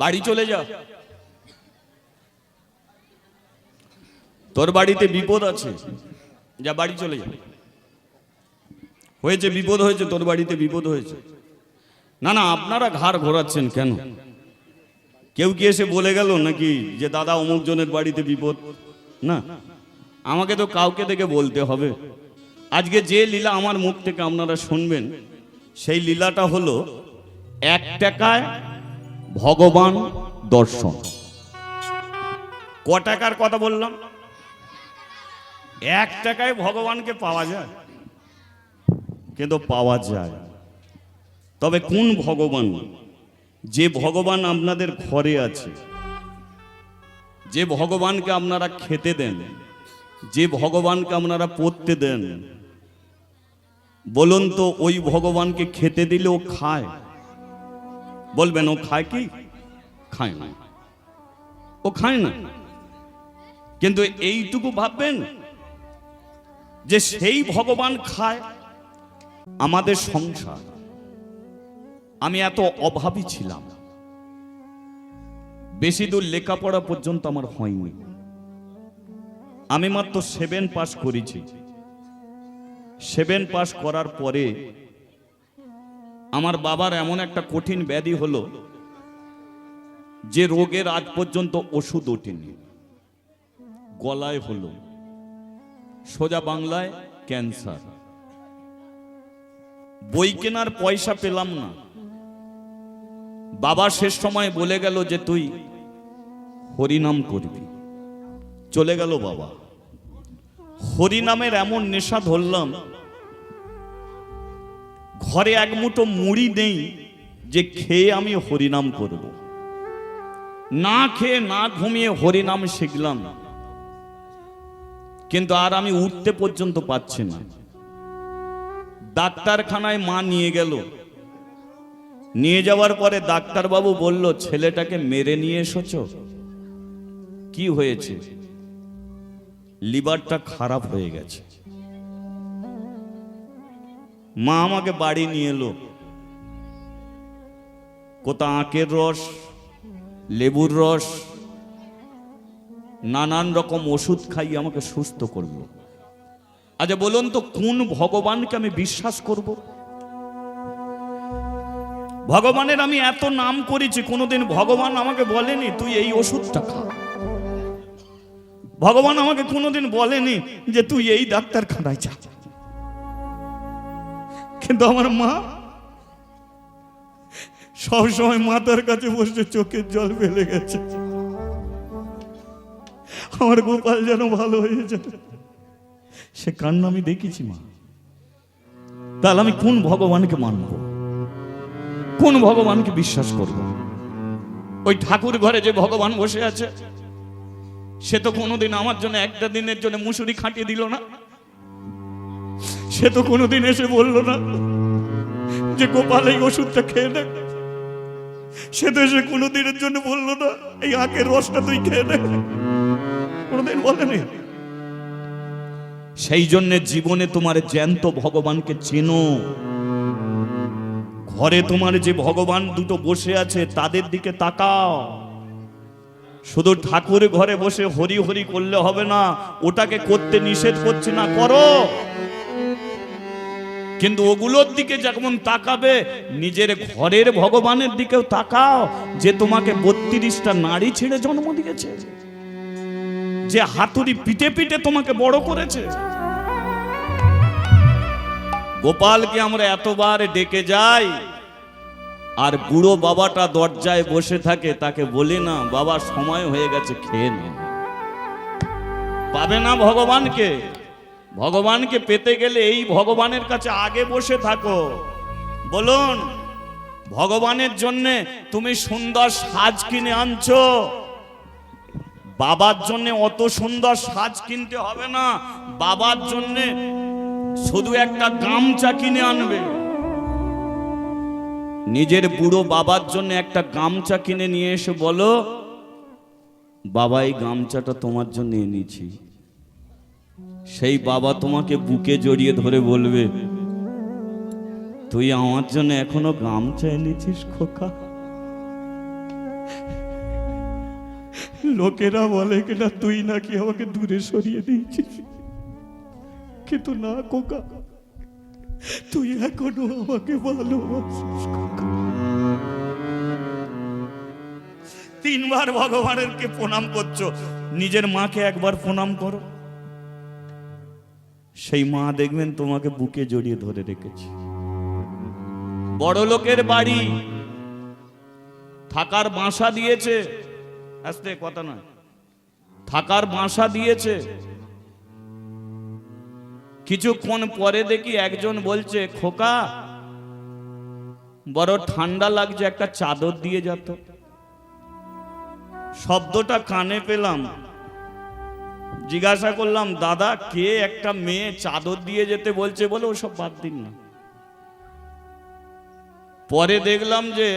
বাড়ি চলে যা। তোর বাড়িতে বিপদ আছে। যা, বাড়ি চলে যা। হয়েছে বিপদ, হয়েছে, তোর বাড়িতে বিপদ হয়েছে। না না, আপনারা ঘাড় ঘোরাচ্ছেন কেন? কেউ কি এসে বলে গেল নাকি যে, দাদা, অমুক জনের বাড়িতে বিপদ? না। আমাকে তো কাউকে থেকে বলতে হবে। আজকে যে লীলা আমার মুখ থেকে আপনারা শুনবেন, সেই লীলাটা হলো এক টাকায় ভগবান দর্শন। ক টাকার কথা বললাম? এক টাকায় ভগবানকে পাওয়া যায়? কিন্তু পাওয়া যায়। তবে কোন ভগবান? যে ভগবান আপনাদের ঘরে আছে, যে ভগবানকে আপনারা খেতে দেন, যে ভগবানকে আপনারা পড়তে দেন, বলুন তো ওই ভগবানকে খেতে দিলেও খায়? বলবেন, ও খায় কি? খায় না। ও খায় না। কিন্তু এইটুকু ভাববেন যে সেই ভগবান খায় আমাদের সংসার। আমি এত অভাবী ছিলাম। বেশি দূর লেখাপড়া পর্যন্ত আমার হয়নি। আমি মাত্র সেভেন পাস করেছি। সেভেন পাস করার পরে আমার বাবার এমন একটা কঠিন ব্যাধি হলো যে রোগের আজ পর্যন্ত ওষুধ ওঠেনি। গলায় হলো। সোজা বাংলায় ক্যান্সার। বই কেনার পয়সা পেলাম না। বাবা শেষ সময় বলে গেল যে তুই হরিনাম করবি। চলে গেল বাবা। হরিনামের এমন নেশা ধরলাম ঘরে এক মুঠো মুড়ি নেই যে খেয়ে আমি হরিনাম করব। না খেয়ে না ঘুমিয়ে হরিনাম শিখলাম। কিন্তু আর আমি উঠতে পর্যন্ত পাচ্ছি না। ডাক্তারখানায় মা নিয়ে গেল। নিয়ে যাওয়ার পরে ডাক্তারবাবু বলল, ছেলেটাকে মেরে নিয়ে এসেছ? কি হয়েছে? লিভারটা খারাপ হয়ে গেছে। মা আমাকে বাড়ি নিয়ে এলো। কোথা আঁকের রস, লেবুর রস, নানান রকম ওষুধ খাইয়ে আমাকে সুস্থ করল। আচ্ছা বলুন তো, কোন ভগবানকে আমি বিশ্বাস করব? ভগবানের আমি এত নাম করেছি, কোনোদিন ভগবান আমাকে বলেনি, তুই এই ওষুধটা খা। ভগবান আমাকে কোনোদিন বলেনি যে, তুই এই ডাক্তারখানায় যা। কিন্তু আমার মা সব সময় মাতার কাছে বসে চোখের জল ফেলে গেছে। আমার গোপাল যেন ভালো হয়ে যাবে সে কান্না আমি দেখেছি, মা। তাহলে আমি কোন ভগবানকে মানব? কোন ভগবানকে বিশ্বাস করব? ওই ঠাকুর ঘরে যে ভগবান বসে আছে, সে তো কোনোদিন আমার জন্য একটা দিনের জন্য মুসুরি খাটিয়ে দিল না। সে তো কোনোদিন এসে বলল না যে গোপাল এই ওষুধটা খেয়ে নে। সে তো এসে কোনোদিনের জন্য বলল না, এই আখের রসটা তুই খেয়ে নে। কোনোদিন বলেনি। সেই জন্য জীবনে তোমার জ্যান্ত ভগবানকে চেনো। ঘরে তোমার যে ভগবান দুটো বসে আছে, তাদের দিকে তাকাও। শুধু ঠাকুর ঘরে বসে হরি হরি করলে হবে না, ওটাকে করতে নিষেধ করছে না, করো। কিন্তু ওগুলোর দিকে যখন তাকাবে, নিজের ঘরের ভগবানের দিকেও তাকাও, যে তোমাকে বত্রিশটা নারী ছেড়ে জন্ম দিয়েছে, যে হাতুড়ি পিটে পিটে তোমাকে বড় করেছে। গোপালকে আমরা এতবার ডেকে যাই, আর বুড়ো বাবাটা দরজায় বসে থাকে, তাকে বলি, না, বাবা, সময় হয়ে গেছে, খেয়ে নে। পাবে না ভগবানকে। ভগবানকে পেতে গেলে এই ভগবানের কাছে আগে বসে থাকো। বলুন, ভগবানের জন্যে তুমি সুন্দর সাজ কিনে আনছো? বাবার জন্য অত সুন্দর সাজ কিনতে হবে না। বাবার জন্য শুধু একটা গামছা কিনে আনবে। নিজের বুড়ো বাবার জন্য একটা গামছা কিনে নিয়ে এসে বলো, বাবা, এই গামছাটা তোমার জন্য এনেছি। সেই বাবা তোমাকে বুকে জড়িয়ে ধরে বলবে, তুই আমার জন্য এখনও গামছা এনেছিস খোকা? লোকেরা বলে কিনা তুই নাকি আমাকে দূরে সরিয়ে দিয়েছিস। কিন্তু না কোকা তুই এখনও আমাকে ভালোবাসিস খোকা। তিনবার ভগবানের কে প্রণাম করছ, নিজের মাকে একবার প্রণাম করো। সেই মা দেখবেন তোমাকে বুকে জড়িয়ে ধরে রেখেছে। বড় লোকের বাড়ি থাকার বাসা দিয়েছে। আস্তে, কথা নয়। থাকার বাসা দিয়েছে। কিছুক্ষণ পরে দেখি একজন বলছে, খোকা, বড় ঠান্ডা লাগছে, একটা চাদর দিয়ে যেত শব্দটা কানে পেলাম। জিজ্ঞাসা করলাম, দাদা, কে একটা মেয়ে চাদর দিয়ে যেতে বলছে বলে ওসব বাদ দিন না? পরে দেখলাম যে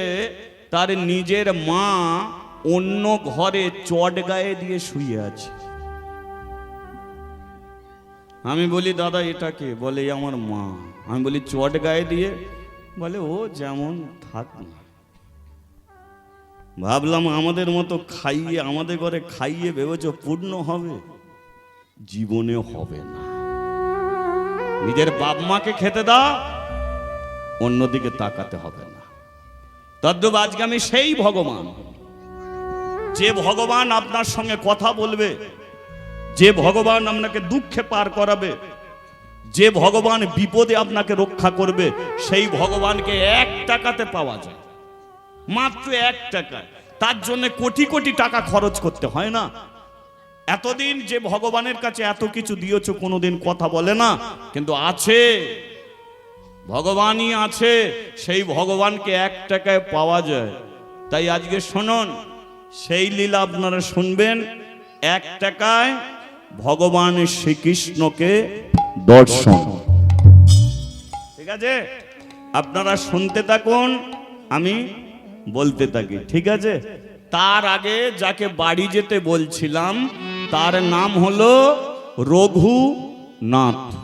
তার নিজের মা অন্য ঘরে চট গায়ে দিয়ে শুয়ে আছে। আমি বলি, দাদা, এটা কে? বলে আমার মা। আমি বলি, চট গায়ে দিয়ে? বলে, ও যেমন থাক না। ভাবলাম, আমাদের মতো খাইয়ে, আমাদের ঘরে খাইয়ে ভেবেছ পূর্ণ হবে? জীবনে হবে না। নিজের বাপ মাকে খেতে দাও, অন্যদিকে তাকাতে হবে না। তদ্রূপ আজকে আমি সেই ভগবান। যে ভগবান আপনার সঙ্গে কথা বলবে, যে ভগবান আপনাকে দুঃখে পার করাবে, যে ভগবান বিপদে আপনাকে রক্ষা করবে, সেই ভগবানকে এক টাকাতে পাওয়া যায়। মাত্র এক টাকা তার জন্য কোটি কোটি টাকা খরচ করতে হয় না? এতদিন যে ভগবানের কাছে এত কিছু দিয়েছ, কোনোদিন কথা বলে না। কিন্তু আছে, ভগবানই আছে, সেই ভগবানকে এক টাকায় পাওয়া যায়। তাই আজকে শুনুন, সেই লীলা আপনারা শুনবেন, এক টাকায় ভগবান শ্রীকৃষ্ণকে দর্শন। ঠিক আছে? আপনারা শুনতে থাকুন, আমি বলতে থাকি, ঠিক আছে? তার আগে যাকে বাড়ি যেতে বলছিলাম তার নাম হলো রঘুনাথ।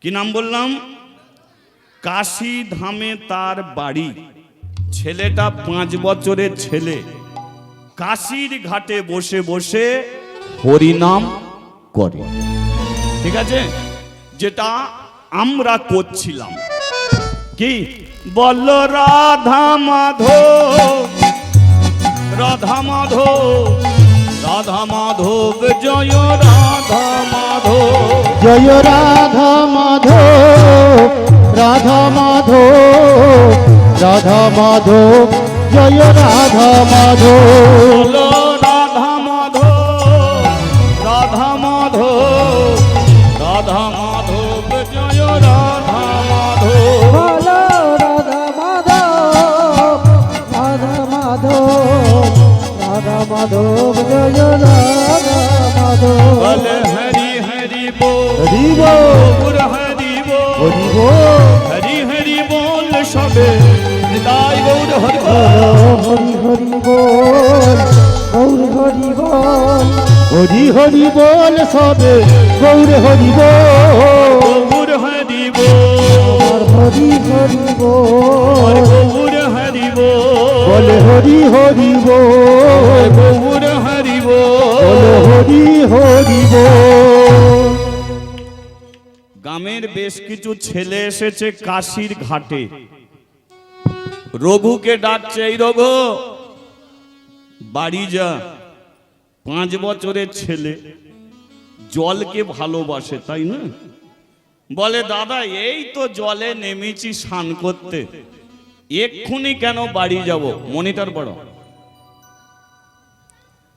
কি নাম বললাম? কাশী ধামে তার বাড়ি। ছেলেটা পাঁচ বছরের ছেলে। কাশীর ঘাটে বসে বসে হরিনাম করে। ঠিক আছে? যেটা আমরা করছিলাম। কি? বল রাধা মাধব রাধা মাধব রাধা মাধব, জয় রাধা মাধব। জয় রাধা মাধব রাধা মাধব রাধা মাধব, জয় রাধা মাধব। হরি হরি বল সবে গৌর হরি গৌর হরি হরি হরি গৌর হরি বল। হরি হরি গৌর হরি বল। হরি হরি গ্রামের বেশ কিছু ছেলে এসেছে কাশির ঘাটে। রঘুকে ডাকছে এই রঘু বাড়ি যা। পাঁচ বছরের ছেলে। জলকে ভালোবাসে, তাই না? বলে, দাদা, এই তো জলে নেমেছি স্নান করতে। এক্ষুনি কেন বাড়ি যাব? মনিটর বড়।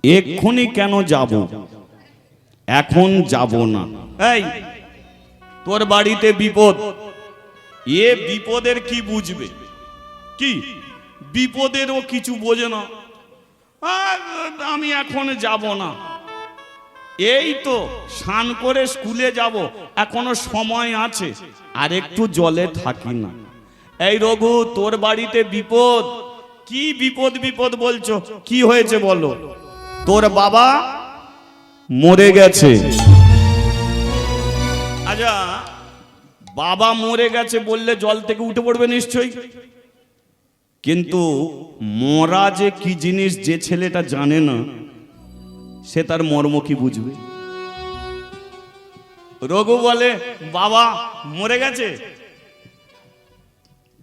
এক্ষুনি কেন যাব? এখন যাব না। এই, তোর বাড়িতে বিপদ। এ বিপদের কি বুঝবে? কি? বিপদেরও কিছু বোঝে না। আমি এখন যাব না। এই তো স্নান করে স্কুলে যাব, এখনও সময় আছে, আর একটু জলে থাকি না। এই রঘু, তোর বাড়িতে বিপদ? কি বিপদ বিপদ বলছো? কি হয়েছে বলো? তোর বাবা মরে গেছে। আচ্ছা বাবা মরে গেছে বললে জল থেকে উঠে পড়বে নিশ্চয়ই। কিন্তু মরা যে কি জিনিস যে ছেলেটা জানে না, সে তার মর্ম কি বুঝবে? রঘু বলে, বাবা, মরে গেছে?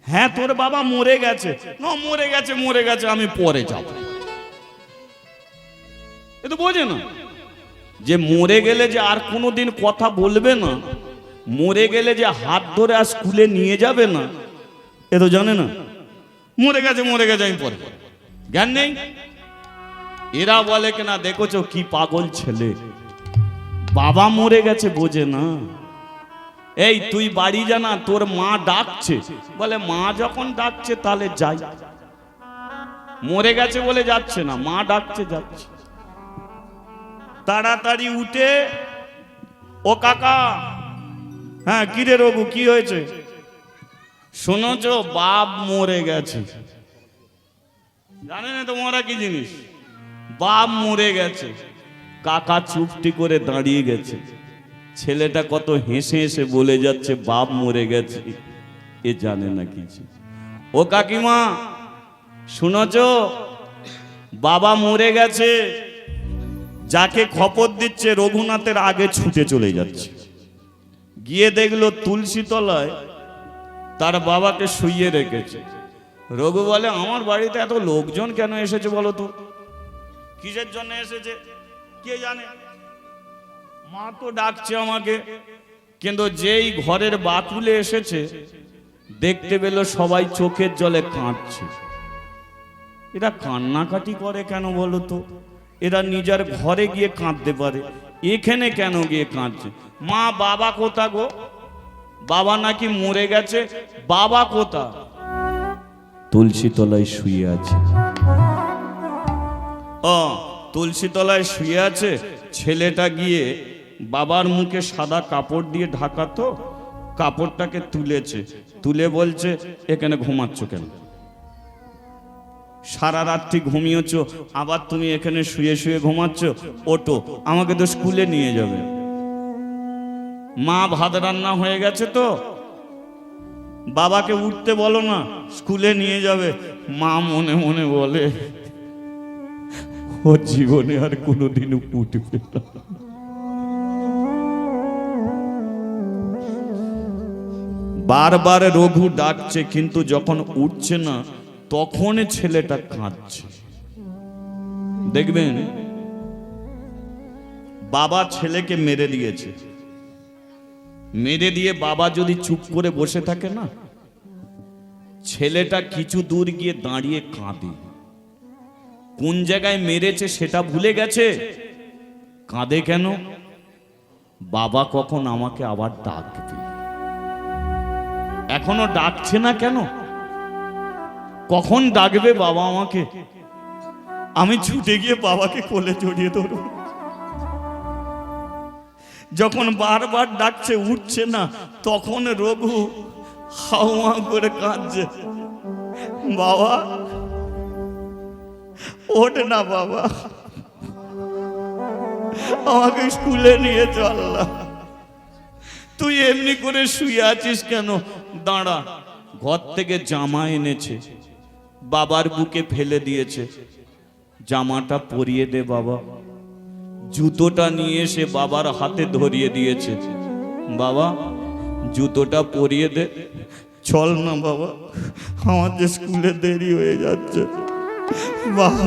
হ্যাঁ তোর বাবা মরে গেছে। না, মরে গেছে মরে গেছে, আমি পরে যাব। এ তো বোঝে না। যে মরে গেলে যে আর কোনোদিন কথা বলবে না, মরে গেলে যে হাত ধরে আর স্কুলে নিয়ে যাবে না, এ তো জানে না। মরে গেছে মরে গেছে, আমি পরে। জ্ঞান নেই? এরা বলে কিনা দেখেছ কি পাগল ছেলে? বাবা মরে গেছে বোঝে না। এই, তুই বাড়ি জানা তোর মা ডাকছে। বলে, মা যখন ডাকছে, তাহলে যাই। মরে গেছে বলে যাচ্ছে না, মা ডাকছে, যাচ্ছে। তাড়াতাড়ি উঠে, ও কাকা হ্যাঁ কিরে রঘু, কি হয়েছে? শোনোছ বাপ মরে গেছে। জানে না তোমরা কি জিনিস? বাপ মরে গেছে। কাকা চুপটি করে দাঁড়িয়ে গেছে। ছেলেটা কত হেসে হেসে বলে যাচ্ছে, বাপ মরে গেছে। এ জানে না কিছু ও কাকিমা শুনছ বাবা মরে গেছে, যাকে খপর দিচ্ছে রঘুনাথের আগে ছুটে চলে যাচ্ছে। গিয়ে দেখল তুলসী তলায় তার বাবাকে শুইয়ে রেখেছে। রঘু বলে, আমার বাড়িতে এত লোকজন কেন এসেছে বলো তো? কিসের জন্য এসেছে? কে জানে? মা তো ডাকছে আমাকে, কিন্তু যেই ঘরের বাতুলে এসেছে, দেখতে পেল সবাই চোখের জলে কাঁদছে। এরা কান্নাকাটি করে কেন বলো তো? এরা নিজের ঘরে গিয়ে কাঁদতে পারে। এখানে কেন গিয়ে কাঁদছে? মা, বাবা কোথা গো? বাবা নাকি মরে গেছে? বাবা কোথা তুলসী তলায় শুয়ে আছে। ও তুলসী তলায় শুয়ে আছে? ছেলেটা গিয়ে বাবার মুখে সাদা কাপড় দিয়ে ঢাকা তো কাপড়টাকে তুলেছে। তুলে বলছে এখানে ঘুমাচ্ছ কেন? সারা রাত্রি ঘুমিয়েছ আবার তুমি এখানে শুয়ে শুয়ে ঘুমাচ্ছ? ওটো আমাকে তো স্কুলে নিয়ে যাবে। মা ভাত রান্না হয়ে গেছে তো। বাবাকে উঠতে বলো না, স্কুলে নিয়ে যাবে। মা মনে মনে বলে ও জীবনে আর কোনোদিন উঠবে না। বারবার রঘু ডাকছে, কিন্তু যখন উঠছে না, তখন ছেলেটা কাঁদছে। দেখবেন, বাবা ছেলেকে মেরে দিয়েছে। মেরে দিয়ে বাবা যদি চুপ করে বসে থাকে না, ছেলেটা কিছু দূর গিয়ে দাঁড়িয়ে কাঁদে। কোন জায়গায় মেরেছে সেটা ভুলে গেছে? কাঁদে কেন? বাবা কখন আমাকে আবার ডাকবে? এখনও ডাকছে না কেন? কখন ডাকবে বাবা আমাকে? আমি ছুটে গিয়ে বাবাকে কোলে জড়িয়ে ধরব। যখন বারবার ডাকছে, উঠছে না, তখন রঘু হাওয়া করে কাঁদছে। বাবা, ওঠ না বাবা। আমাকে স্কুলে নিয়ে চল তুই এমনি করে শুয়ে আছিস কেন? দাঁড়া, ঘর থেকে জামা এনেছে, বাবার বুকে ফেলে দিয়েছে। জামাটা পরিয়ে দে বাবা। জুতোটা নিয়ে এসে বাবার হাতে ধরিয়ে দিয়েছে। বাবা জুতোটা পরিয়ে দে। চল না বাবা আমার যে স্কুলে দেরি হয়ে যাচ্ছে। বাবা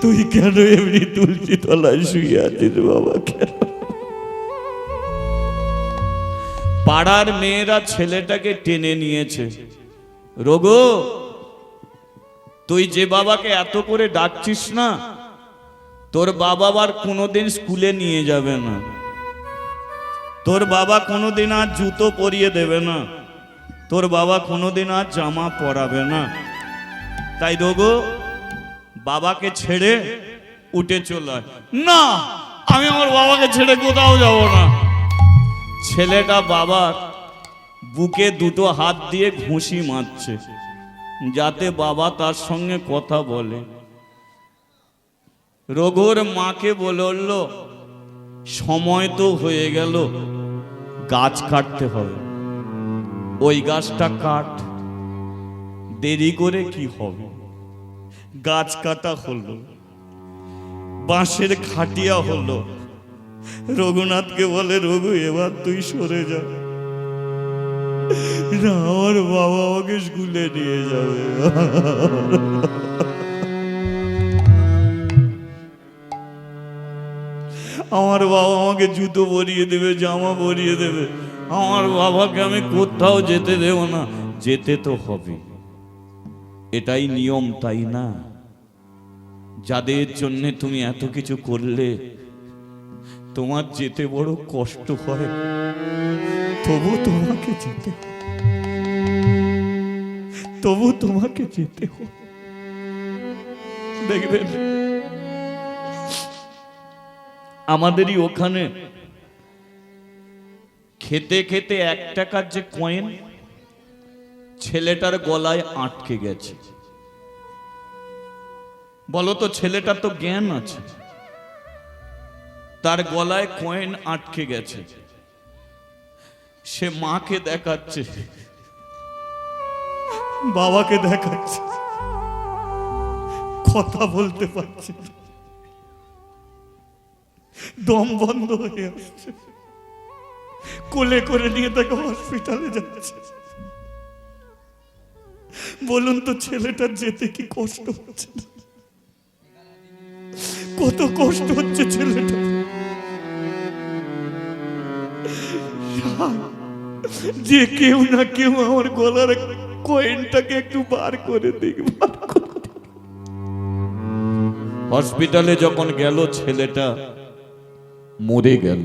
তুই কেন এমনি তুলসী তলায় শুয়ে আছিস বাবা কেন? পাড়ার মেয়েরা ছেলেটাকে টেনে নিয়েছে। রঘু তুই যে বাবাকে এত করে ডাকছিস না তোর বাবা আর কোনোদিন স্কুলে নিয়ে যাবে না। তোর বাবা কোনোদিন আর জুতো পরিয়ে দেবে না। তোর বাবা কোনোদিন আর জামা পরাবে না। তাই রঘু, বাবাকে ছেড়ে উঠে চলে না, আমি আমার বাবাকে ছেড়ে কোথাও যাব না। ছেলেটা বাবার বুকে দুটো হাত দিয়ে ঘুষি মারছে, যাতে বাবা তার সঙ্গে কথা বলে। রঘুর মাকে বলল সময় তো হয়ে গেল, গাছ কাটতে হবে। ওই গাছটা কাট, দেরি করে কি হবে? গাছ কাটা হলো, বাঁশের খাটিয়া হলো। রঘুনাথকে বলে, রঘু, এবার তুই সরে যা। আমার বাবা আমাকে স্কুলে নিয়ে যাবে। আমার বাবা আমাকে জুতো পরিয়ে দেবে, জামা পরিয়ে দেবে। আমার বাবাকে আমি কোথাও যেতে দেব না। যেতে তো হবে। এটাই নিয়ম, তাই না? যাদের জন্য তুমি এত কিছু করলে, তোমার যেতে বড় কষ্ট হয়। তবু তোমাকে যেতে তবু তোমাকে যেতে হয় দেখবেন আমাদেরই ওখানে। খেতে খেতে এক টাকার যে কয়েন ছেলেটার গলায় আটকে গেছে। বলো তো, ছেলেটার তো জ্ঞান আছে। তার গলায় কয়েন আটকে গেছে। সে মাকে দেখাচ্ছে। বাবাকে দেখাচ্ছে। কথা বলতে পারছে না। দম বন্ধ হয়ে আসছে। কোলে করে নিয়ে তাকে হসপিটালে যাচ্ছে। বলুন তো ছেলেটার যেতে কি কষ্ট হচ্ছে? কত কষ্ট হচ্ছে ছেলেটা? যে কেউ না কেউ আমার গলার কয়েনটাকে একটু বার করে করে হসপিটালে যখন গেল ছেলেটা মরে গেল।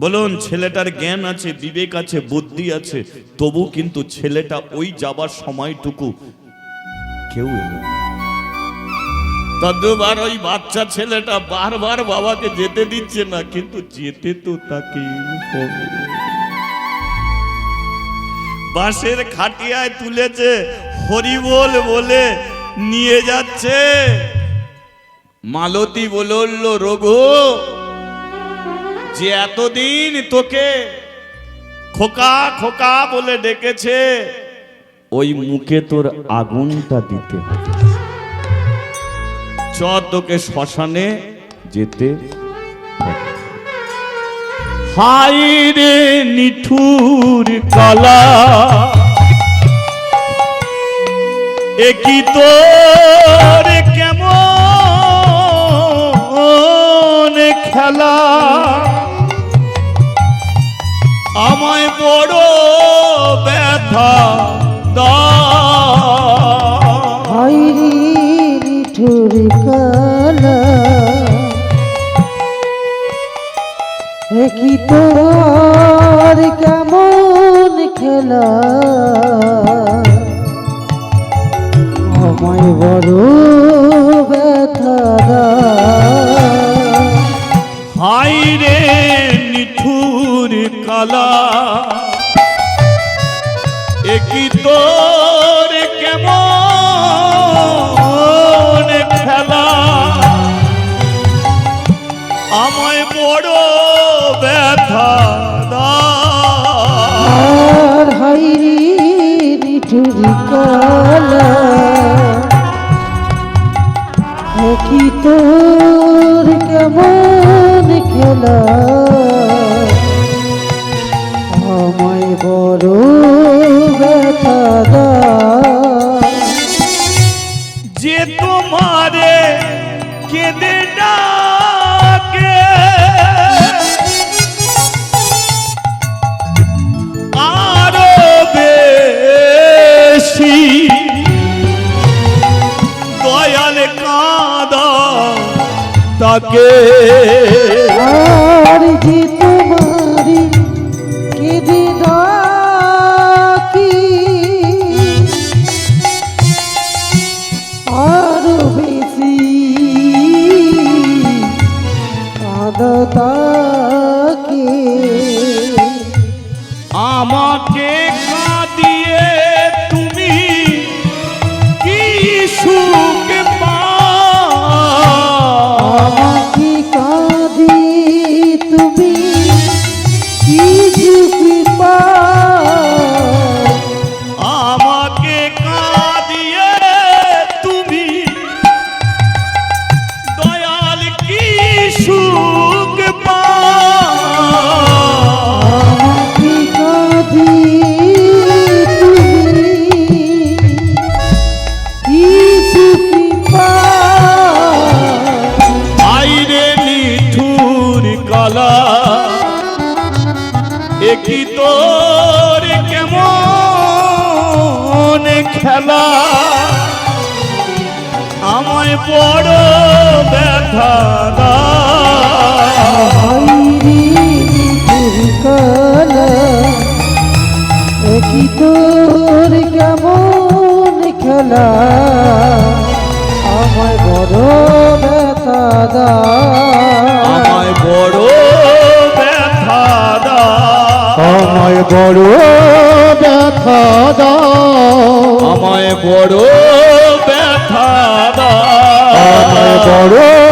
বলুন ছেলেটার জ্ঞান আছে বিবেক আছে বুদ্ধি আছে তবু কিন্তু ছেলেটা ওই যাবার সময়টুকু কেউ এলো না। ওই বাচ্চা ছেলেটা বারবার বাবাকে যেতে দিচ্ছে না কিন্তু যেতে তো তাকে বাঁশের খাটিয়ায় তুলেছে হরিবোল বলে নিয়ে যাচ্ছে। মালতী বলল রঘু যে এতদিন তোকে খোকা খোকা বলে ডেকেছে ওই মুখে তোর আগুনটা দিতে হবে চ তোকে শ্মশানে যেতে। হাই রে নিঠুর কালা একই তোর খেলা। আমায় বড় ব্যথা দা হাইরি নিঠুর কালা। একই তোর কেমন খেলা। আমায় বড় কালা একই তোর কেমন খেলা? আমায় বড় ব্যথা হাইরি নিঠুর কালা। একই তোর কেমন খেলা? আমাকে তোর কেমন খেলা? আমায় বড় ব্যথা দা। আমায় বড় ব্যথা দাও। আমায় বড় ব্যথা দাও আমায় বড় ব্যথা আমায় বড় ব্যথা দাও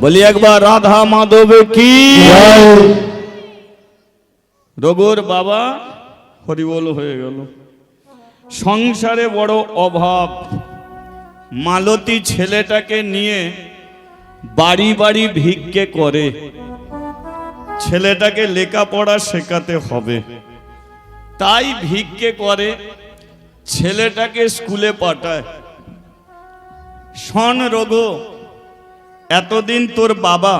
বলি একবার রাধা মাধব কি? রঘুর বাবা হরিবল হয়ে গেল। সংসারে বড় অভাব। মালতী ছেলেটাকে নিয়ে বাড়ি বাড়ি ভিক্ষে করে। ছেলেটাকে লেখাপড়া শেখাতে হবে। তাই ভিক্ষে করে ছেলেটাকে স্কুলে পাঠায়। শন রঘু, এতদিন তোর বাবা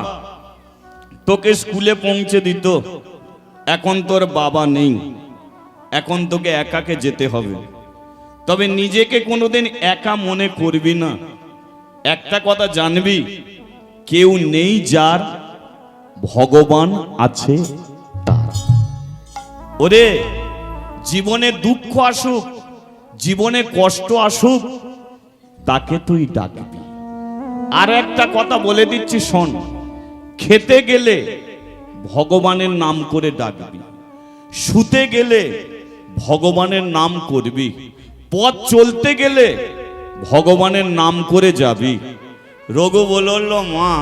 তোকে স্কুলে পৌঁছে দিত, এখন তোর বাবা নেই, এখন তোকে একাকে যেতে হবে। তবে নিজেকে কোনোদিন একা মনে করবি না। একটা কথা জানবি, কেউ নেই যার ভগবান আছে তার। ওরে, জীবনে দুঃখ আসুক, জীবনে কষ্ট আসুক তাকে তুই ডাকবি। আর একটা কথা বলে দিচ্ছি, শোন। খেতে গেলে ভগবানের নাম করে ডাকবি। শুতে গেলে ভগবানের নাম করবি। পথ চলতে গেলে ভগবানের নাম করে যাবি। রঘু বলল, মা,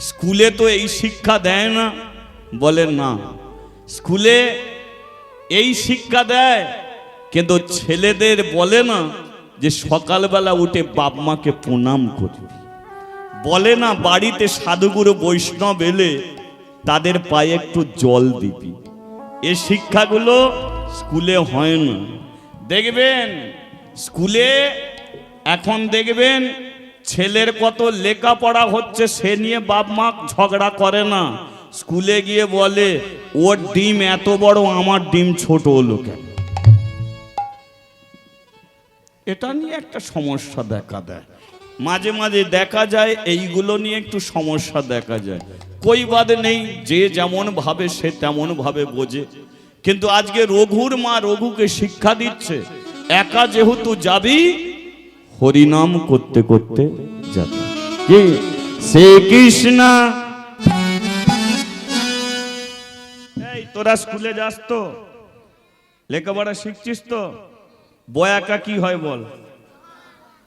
স্কুলে তো এই শিক্ষা দেয় না। বলে, না, স্কুলে এই শিক্ষা দেয়, কিন্তু ছেলেদের বলে না যে সকালবেলা উঠে বাপ মাকে প্রণাম করবি বলে না, বাড়িতে সাধুগুরু বৈষ্ণব এলে তাদের পায়ে একটু জল দিবি। এ শিক্ষাগুলো স্কুলে হয় না। দেখবেন, স্কুলে এখন দেখবেন ছেলের কত লেখাপড়া হচ্ছে, সে নিয়ে বাপ মা ঝগড়া করে না। স্কুলে গিয়ে বলে, ওর ডিম এত বড়, আমার ডিম ছোট হলো কেন? এটা নিয়ে একটা সমস্যা দেখা দেয়। মাঝে মাঝে দেখা যায়, এইগুলো নিয়ে একটু সমস্যা দেখা যায়। কই বাদে নেই, যে যেমন ভাবে সে তেমন ভাবে বোঝে। কিন্তু আজকে রঘুর মা রঘুকে শিক্ষা দিচ্ছে, একা যেহেতু যাবি, হরিনাম করতে করতে যাবি। কি? শ্রী কৃষ্ণ। এই, তোরা স্কুলে যাস তো? লেখাপড়া শিখছিস তো? বয়াকা কি হয় বল?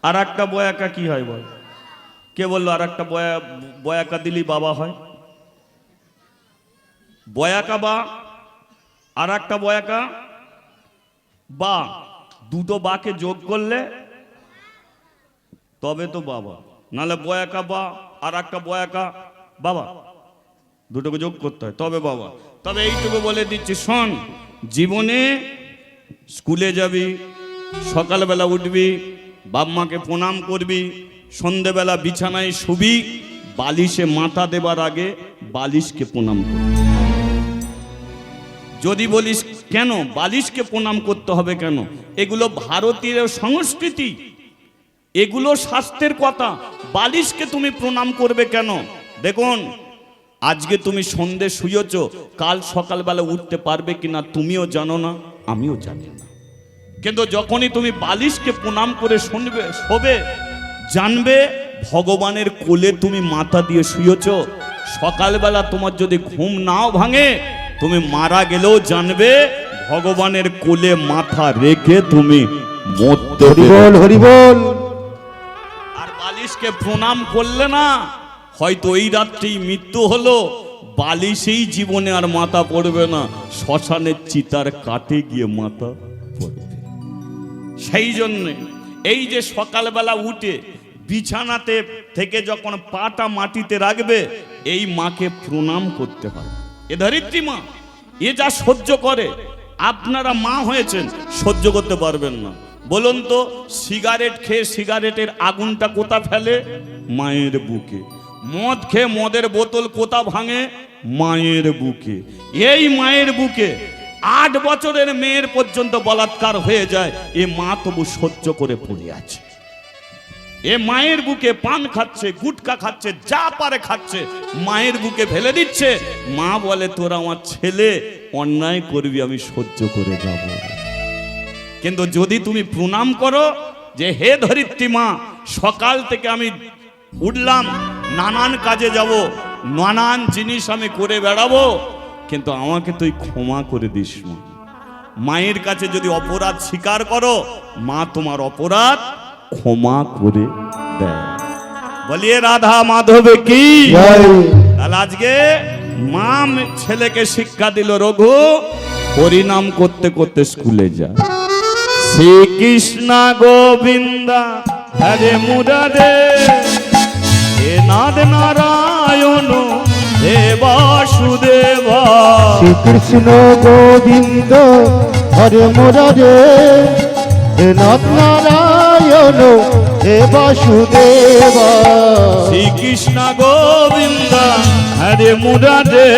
আর একটা বয়াকা কি হয় বল? কে বলল আর একটা বয়া, বয়াকা দিলি বাবা হয়? বয়াকা বা আর একটা বয়াকা? বা, দুটো বাকে যোগ করলে তবে তো বাবা। নালে বয়াকা বা আর একটা বয়াকা বাবা। দুটোকে যোগ করতে হয়, তবে বাবা। তবে এইটুকু বলে দিচ্ছি, শোন, জীবনে স্কুলে যাবি সকালবেলা উঠবি বাপ মাকে প্রণাম করবি, সন্ধেবেলা বিছানায় শুবি, বালিশে মাথা দেবার আগে বালিশকে প্রণাম করবি যদি বলিস কেন, বালিশকে প্রণাম করতে হবে কেন? এগুলো ভারতীয় সংস্কৃতি। এগুলো স্বাস্থ্যের কথা। বালিশকে তুমি প্রণাম করবে কেন? দেখুন, আজকে তুমি সন্ধে শুয়েছ, কাল সকালবেলা উঠতে পারবে কিনা তুমিও জানো না, আমিও জানি না। কিন্তু যখনই তুমি বালিশকে প্রণাম করে শুনবে শোবে জানবে ভগবানের কোলে তুমি মাথা দিয়ে শুয়েছ সকালবেলা তোমার যদি ঘুম নাও ভাঙে তুমি মারা গেলেও জানবে ভগবানের কোলে মাথা রেখে তুমি হরিবল হরিবল। আর বালিশকে প্রণাম করলে না হয়তো এই রাত্রেই মৃত্যু হলো বালিশেই জীবনে আর মাথা পড়বে না শ্মশানের চিতার কাটে গিয়ে মাথা পড়বে। সেই জন্যে এই যে সকালবেলা উঠে বিছানাতে থেকে যখন পাটা মাটিতে রাখবে, এই মাকে প্রণাম করতে হয়। এ ধরিত্রী মা, এ যা সহ্য করে, আপনারা মা হয়েছেন, সহ্য করতে পারবেন না। বলুন তো, সিগারেট খেয়ে সিগারেটের আগুনটা কোথা ফেলে? মায়ের বুকে। মদ খেয়ে মদের বোতল কোথা ভাঙে? মায়ের বুকে। এই মায়ের বুকে আট বছরের মেয়ের পর্যন্ত বলাৎকার হয়ে যায়, এ মা তবু সহ্য করে পড়ে আছে। এ মায়ের বুকে পান খাচ্ছে, গুটকা খাচ্ছে, যা পারে খাচ্ছে, মায়ের বুকে ফেলে দিচ্ছে। মা বলে, তোর আমার ছেলে, অন্যায় করবি, আমি সহ্য করে যাব কিন্তু যদি তুমি প্রণাম করো যে, হে ধরিত্রী মা, সকাল থেকে আমি উঠলাম, নানান কাজে যাব, নানান জিনিস আমি করে বেড়াবো কিন্তু আমাকে তুই ক্ষমা করে দিস মা। মায়ের কাছে যদি অপরাধ স্বীকার করো মা তোমার অপরাধ ক্ষমা করে দেয়। বলিয়ে রাধা মাধবে কি? তাহলে আজকে মা ছেলেকে শিক্ষা দিল রঘু হরিনাম করতে করতে স্কুলে যা। শ্রীকৃষ্ণ গোবিন্দা হরে মুরারে নাদ নারায়ণ বাসুদেবা শ্রীকৃষ্ণ গোবিন্দ হরে মুরারে। হে নাথ নারায়ণ হে বাসুদেবা। শ্রীকৃষ্ণ গোবিন্দ হরে মুরারে।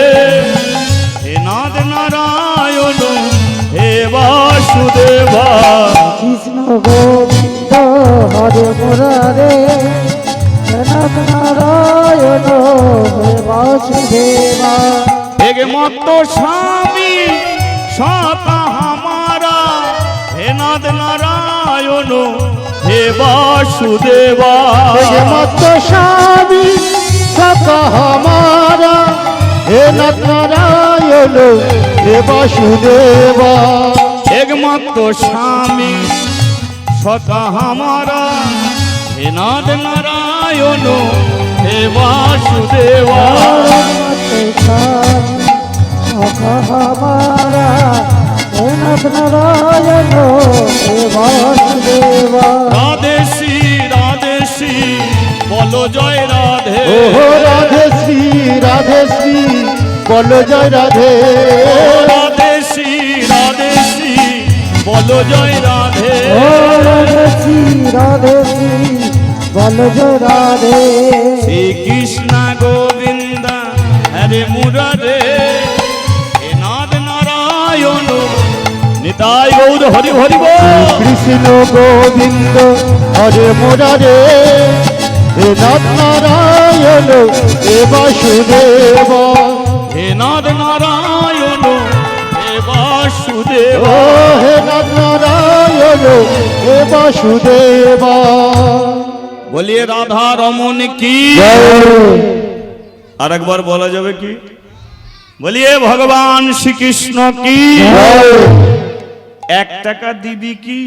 হে নাদ নারায়ণ হে বাসুদেবা। কৃষ্ণ গোবিন্দ হরে মুরারে। নারায়ণ স্বামী সতা হামারা হে নারায়ণ হে বাসুদেবা এগে স্বামী সতা হামারা হে নারায়ণ হে বাসুদেবা একমাত্র স্বামী সতা হামারা হে নাদ নারায়ণ নারায়ণ হে বাসুদেবা। মহামারা নাথ নারায়ণ হে রাধেশী রাধেশী বলো জয় রাধে। ও রাধেশী রাধেশী বলো জয় রাধে। রাধেশী রাধেশী বলো জয় রাধে। রাধেশী রাধেশী বল জয় রাধে শ্রী কৃষ্ণ গোবিন্দ হরে মুরারে হে নাদ নারায়ণ নিতাই গৌর হরি হরি। কৃষ্ণ গোবিন্দ হরে মুরারে হে নাথ নারায়ণ হে বাসুদেব। হে নাদ নারায়ণ হে বাসুদেব। হে নাথ নারায়ণ হে বাসুদেব। বলিয়ে রাধা রমন কি? আর একবার বলা যাবে কি? বলিয়ে ভগবান শ্রীকৃষ্ণ কি? এক টাকা দিবি কি?